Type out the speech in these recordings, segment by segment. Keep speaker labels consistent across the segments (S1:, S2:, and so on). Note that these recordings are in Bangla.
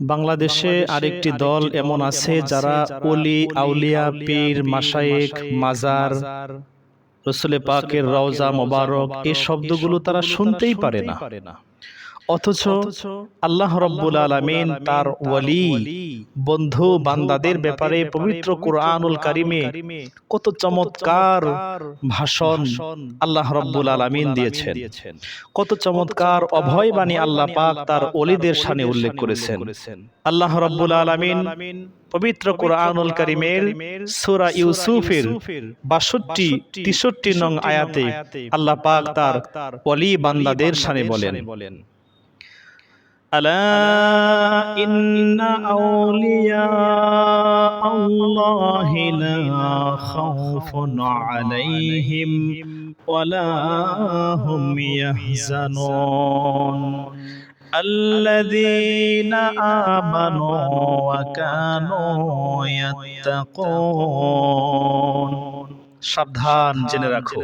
S1: বাংলাদেশে আরেকটি দল এমন আছে যারা অলি আউলিয়া পীর মাসায়েক মাজার রসুলে পাকের রওজা মোবারক এই শব্দগুলো তারা শুনতেই পারে না। অথচ আল্লাহ রব্বুল আলমিন তার ওয়ালি বন্ধু বান্দাদের ব্যাপারে পবিত্র কোরআনুল কারিমে কত চমৎকার ভাষণ আল্লাহ রব্বুল আলমিন দিয়েছেন। কত চমৎকার অভয় বাণী আল্লাহ পাক তার অলিদের সানে উল্লেখ করেছেন। আল্লাহ রব্বুল আলমিন পবিত্র কোরআনুল কারিমের সুরা ইউসুফের বাষট্টি তেষট্টি নং আয়াতে আল্লাহ পাক তার অলি বান্দাদের সানে বলেন। ألا إن أولياء الله لا خوف عليهم ولا هم يحزنون. الذين آمنوا وكانوا يتقون. সাবধান জেনে রাখো।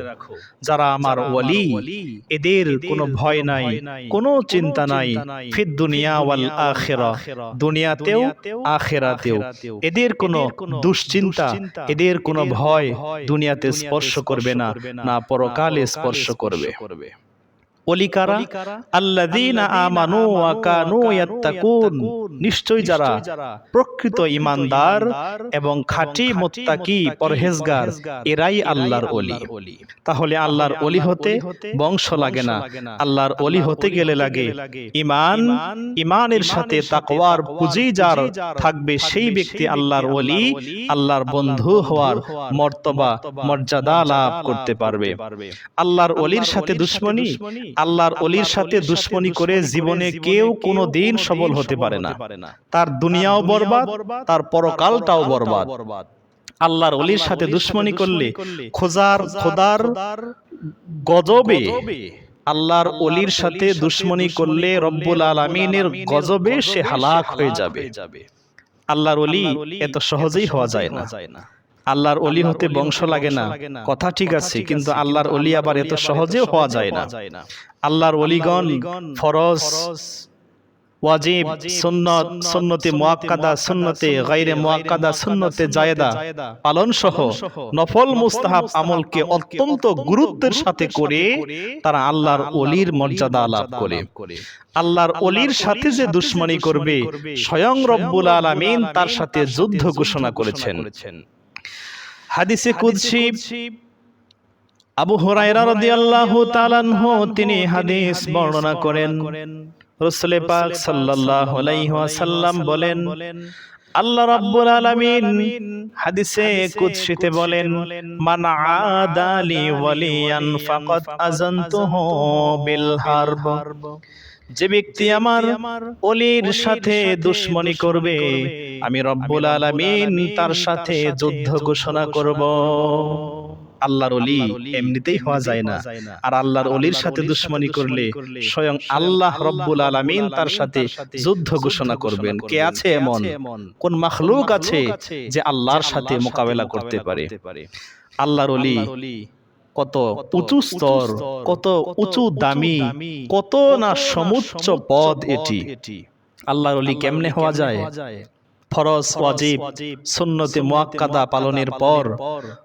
S1: যারা আমার ওয়ালি এদের কোনো ভয় নাই কোনো চিন্তা নাই। ফিদ দুনিয়া ওয়াল আখেরা। দুনিয়াতেও আখেরাতেও। এদের কোনো দুশ্চিন্তা এদের কোনো ভয় দুনিয়াতে স্পর্শ করবে না না। পরকালে স্পর্শ করবে। অলিকারা আল্লাযীনা আমানু ওয়া কানু ইয়াত্তাকুন। নিশ্চয় যারা প্রকৃত ইমানদার এবং খাঁটি মুত্তাকি পরহেজগার এরাই আল্লাহর অলি তাহলে আল্লাহর অলি হতে বংশ লাগে না। আল্লাহর অলি হতে গেলে লাগে ইমান ইমানের সাথে তাকওয়ার পুঁজি যার থাকবে সেই ব্যক্তি আল্লাহর অলি আল্লাহর বন্ধু হওয়ার মর্তবা মর্যাদা লাভ করতে পারবে। আল্লাহর অলির সাথে দুশ্মনী। আল্লাহর অলির সাথে দুশ্মনী করে জীবনে কেউ কোনো দিন সবল হতে পারে না। তার দুনিয়াও বরবাদ তার পরকালটাও বরবাদ। আল্লাহর অলির সাথে দুশ্মনী করলে খোজার খোদার গজবে। আল্লাহর অলির সাথে দুশ্মনী করলে রব্বুল আলমিনের গজবে সে হালাক হয়ে যাবে। আল্লাহর অলি এত সহজেই হওয়া যায় না। আল্লাহর অলি হতে বংশ লাগে না। কথা ঠিক আছে কিন্তু আল্লাহর অলি আবার এত সহজেও হওয়া যায় না। আল্লাহর অলিগণ ফরজ ওয়াজিব সুন্নত সুন্নতে মুআক্কাদা সুন্নতে গায়রে মুআক্কাদা সুন্নতে জায়েদা। পালন সহ নফল মুস্তাহাব আমলকে অত্যন্ত গুরুত্বের সাথে করে তারা আল্লাহর অলির মর্যাদা লাভ করে। আল্লাহর অলির সাথে যে দুশ্মনী করবে স্বয়ং রব্বুল আলামিন তার সাথে যুদ্ধ ঘোষণা করেছেন। হাদিসে কুদসি আবু হুরায়রা রাদিয়াল্লাহু তাআলা তিনি হাদিস বর্ণনা করেন। রাসূল পাক সাল্লাল্লাহু আলাইহি ওয়াসাল্লাম বলেন আল্লাহ রাব্বুল আলামিন হাদিসে কুদসিতে বলেন মান আদালি ওয়ালিয়ান ফাকাদ আযানতুহু বিল হারব। যে ব্যক্তি আমার অলির সাথে দুশ্মনী করবে আমি রব্বুল আলামিন তার সাথে যুদ্ধ ঘোষণা করব। আল্লাহর অলি এমনিতেই হওয়া যায় না। আর আল্লাহর অলির সাথে দুশ্মনী করলে স্বয়ং আল্লাহ রব্বুল আলামিন তার সাথে যুদ্ধ ঘোষণা করবেন। কে আছে এমন? কোন মাখলুক আছে যে আল্লাহর সাথে মোকাবেলা করতে পারে? আল্লাহর অলি। কত উঁচু স্তর কত উঁচু দামি কত না সমুচ্চ পদ এটি। আল্লাহর অলি কেমনে হওয়া যায়? ফরজ ওয়াজিব সুন্নতে মুআক্কাদা পালনের পর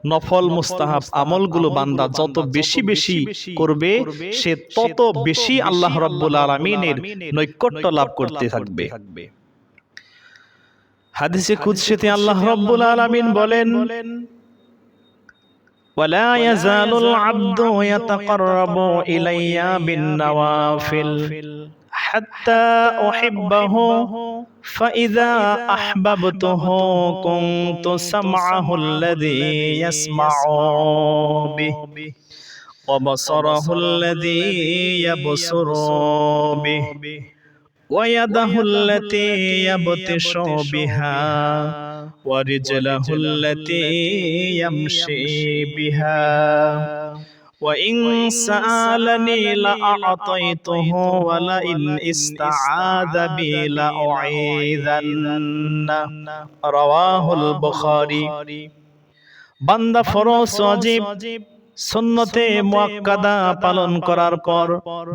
S1: নফল মুস্তাহাব আমলগুলো বান্দা যত বেশি বেশি করবে সে তত বেশি আল্লাহ রাব্বুল আলামিনের নৈকট্য লাভ করতে থাকবে। হাদিসে কুদসিতে আল্লাহ রাব্বুল আলামিন বলেন ولا يزال العبد يتقرب إلي بالنوافل. حتى أحبه فإذا أحببته كنت سمعه الذي يسمع به. وبصره الذي يبصر به. ويده التي يبطش بها. ورجله التي يمشي بها وإن سألني لأعطيته ولئن استعاذ بي لأعيذن رواه البخاري بند فروس وجيب সুন্নতে মুয়াক্কাদা পালন করার পর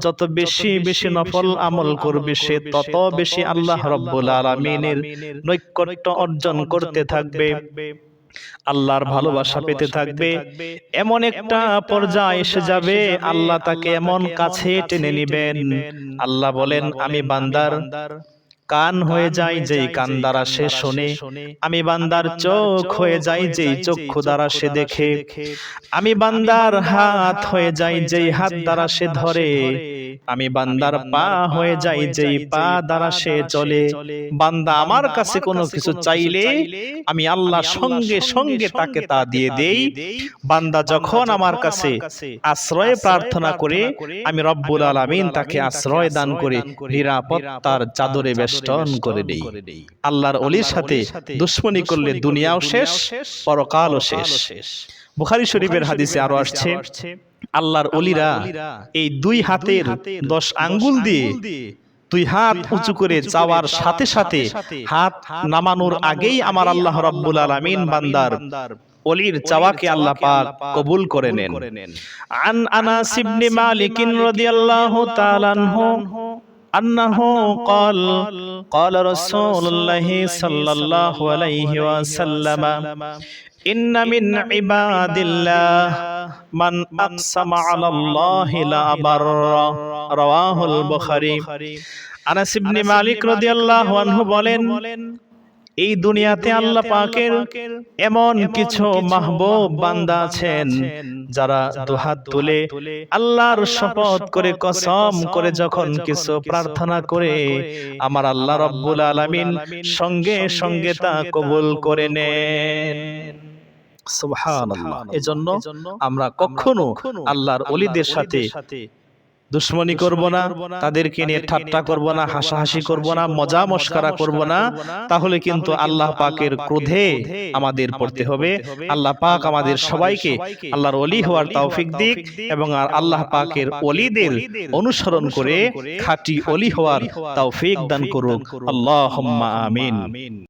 S1: যত বেশি বেশি নফল আমল করবে সে তত বেশি আল্লাহ রব্বুল আলামিনের নৈকট্য অর্জন করতে থাকবে। আল্লাহর ভালোবাসা পেতে থাকবে। এমন একটা পর্যায়ে এসে যাবে, আল্লাহ তাকে এমন কাছে টেনে নিবেন। আল্লাহ বলেন, আমি বান্দার কান হয়ে যাই যেই কান দ্বারা সে শোনে। আমি বান্দার চোখ হয়ে যাই যেই চক্ষু দ্বারা সে দেখে। আমি বান্দার হাত হয়ে যাই যেই হাত দ্বারা সে ধরে। আমি বান্দার পা হয়ে যাই যেই পা দ্বারা সে চলে। বান্দা আমার কাছে কোনো কিছু চাইলে আমি আল্লাহ সঙ্গে সঙ্গে তাকে তা দিয়ে দেই। বান্দা যখন আমার কাছে আশ্রয় প্রার্থনা করে আমি রব্বুল আলামিন তাকে আশ্রয় দান করে নিরাপত্তার চাদরে বেষ্টন করে দেই। আল্লাহর অলির সাথে দুশ্মনী করলে দুনিয়াও শেষ পরকালও শেষ। বুখারী শরীফের হাদিসে আরো আসছে আল্লাহর অলিরা এই দুই হাতের দশ আঙ্গুল দিয়ে দুই হাত উঁচু করে চাওয়ার সাথে সাথে হাত নামানোর আগেই আমার আল্লাহ রাব্বুল আলামিন বান্দার অলির চাওয়াকে আল্লাহ পাক কবুল করে নেন আন আনাস ইবনে মালিক রাদিয়াল্লাহু তাআলা আনহু أنه قال قال رسول الله صلى الله عليه وسلم ইন্না মিন ইবাদিল্লাহ। মান আকসামা আলাল্লাহি লাবার রাওয়াহুল বুখারী। আনাস ইবনে মালিক রাদিয়াল্লাহু আনহু বলেন এই দুনিয়াতে আল্লাহ পাকের এমন কিছু মাহবুব বান্দা আছেন যারা দুহাত তুলে আল্লাহর শপথ করে কসম করে যখন কিছু প্রার্থনা করে আমার আল্লাহ রব্বুল আলামিন সঙ্গে সঙ্গে তা কবুল করে নেন। সুবহানাল্লাহ। এজন্য আমরা কখনো আল্লাহর ওলিদের সাথে দুশ্মনী করব না তাদেরকে নিয়ে ঠাট্টা করব না হাসাহাসি করব না মজা মস্কারা করব না তাহলে কিন্তু আল্লাহ পাকের ক্রোধে আমাদের পড়তে হবে। আল্লাহ পাক আমাদের সবাইকে আল্লাহর অলি হওয়ার তৌফিক দিক এবং আর আল্লাহ পাকের অলিদের অনুসরণ করে খাঁটি অলি হওয়ার তৌফিক দান করুক। আল্লাহুম্মা আমিন।